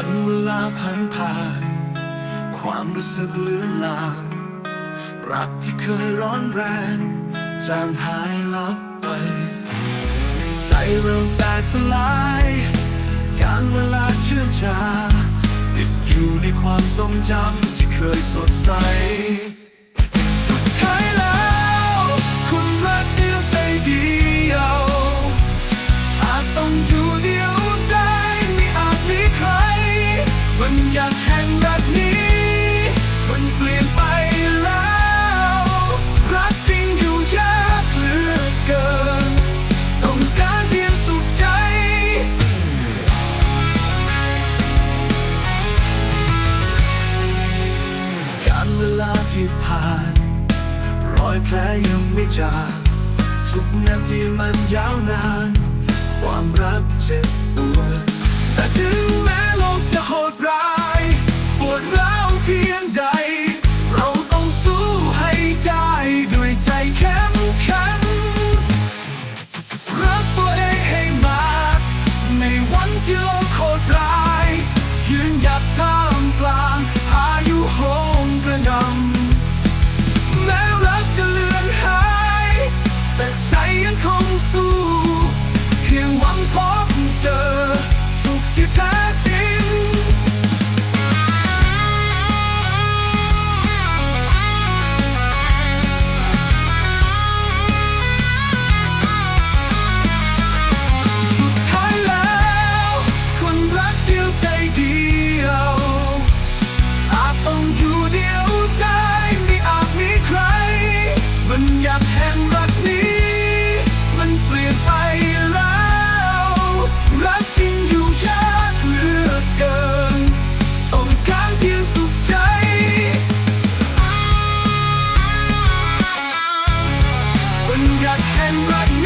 ันเวลาผ่านผ่าน ความรู้สึกเลือนลางรักที่เคยร้อนแรง จางหายลับไป ใจเริ่มแตกสลาย การเวลาเชื่องชาติดอยู่ในความทรงจำที่เคยสดใส ยากแห่งรักนี้ มันเปลี่ยนไปแล้ว รักจริงอยู่ยากเหลือเกิน ต้องการเพียงสุขใจ การเวลาที่ผ่าน รอยแผลยังไม่จางทุกนาทีมันยาวนาน ความรักเจ็บปวด แท้จริง สุดท้ายแล้ว คนรักเดียวใจเดียว มันอ